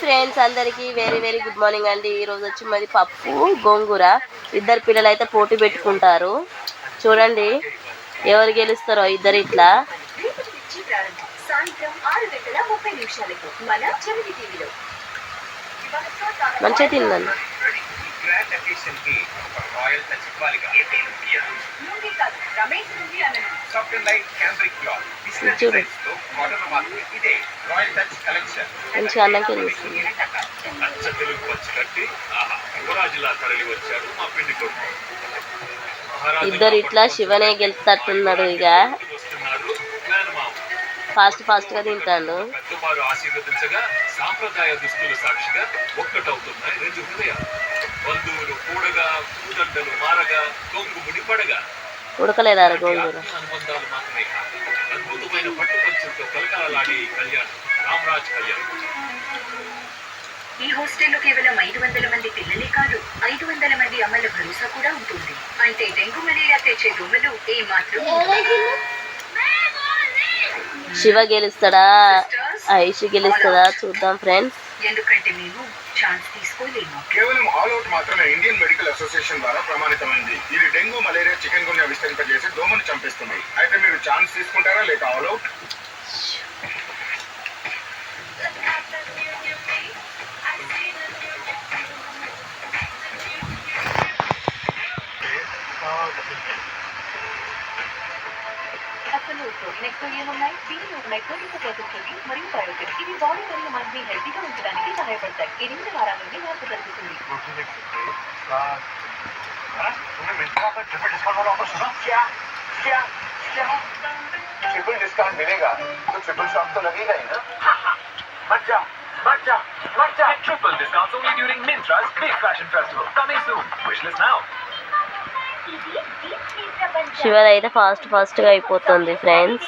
Friends అందరికీ very very good morning అండి. ఈరోజు వచ్చి మరి పప్పు గోంగూర. ఇద్దరు పిల్లలు అయితే పోటీ పెట్టుకుంటారు. చూడండి ఎవరు గెలుస్తారో ఇద్దరు ఇట్లా. మంచిగా తిందండి ఒక రాయల్ టచ్ ఇదే రాయల్ కలెక్షన్. అచ్చ తెలుగు వచ్చి కట్టి యువరాజులా తరలి వచ్చాడు మా పిండి కొడుకు. మహారాజు ఇద్దరు ఇట్లా శివనే గెలుస్తట్టున్నాడు ఇక. ఫాస్ట్ ఫాస్ట్గా తింటాడు. పెద్దవారు ఆశీర్వదించగా సాంప్రదాయ దుస్తుల సాక్షిగా ఒక్కటవుతున్నాయి. రెండు హృదయాలు ఉడకలేదా గోంగూర అద్భుతమైన కలకలలాడే ఈ కళ్యాణం రామరాజ్ కళ్యాణం ఈ హాస్టల్లో కేవలం ఐదు వందల మంది పిల్లలే కాదు ఐదు వందల మంది అమ్మల భరోసా కూడా ఉంటుంది అంటే డెంగ్యూ మలేరియా తెచ్చే దోమలు ఏ మాత్రం శివ గెలుస్తాడా ఐషి గెలుస్తుందా చూద్దాం ఫ్రెండ్స్ ఎందుకంటే మేము ఛాన్స్ తీసుకోలేము. కేవలం ఆల్ అవుట్ మాత్రమే ఇండియన్ మెడికల్ అసోసియేషన్ ద్వారా ప్రమాణితమైంది. ఇది డెంగ్యూ మలేరియా చికెన్ గున్యా విస్తరింపజేసి దోమను చంపేస్తుంది. అయితే మీరు ఛాన్స్ తీసుకుంటారా లేక ఆల్ అవుట్? నెక్స్ట్ ఏమున్నాయి దీనిలో మరియు బాడీ మరియు మనని హెల్తీగా ఉంచడానికి సహాయపడతాయి ఎనిమిది వారాల నుండి మార్పు జరుగుతుంది ट्रिपल डिस्काउंट मिलेगा तो ट्रिपल शॉप तो लगेगा ही ना मत जा मत जा मत जा Triple discounts only during Mintra's Big Fashion Festival. Coming soon. Wishlist now. శివది అయితే ఫాస్ట్ ఫాస్ట్ గా అయిపోతుంది ఫ్రెండ్స్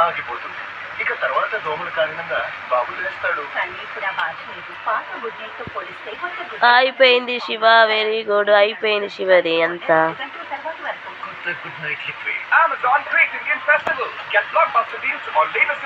ఆగిపోతుంది. ఇక తర్వాత దోమల కారణంగా బాబు లేస్తాడు. అయిపోయింది శివ వెరీ గుడ్. అయిపోయింది శివది అంత. గుడ్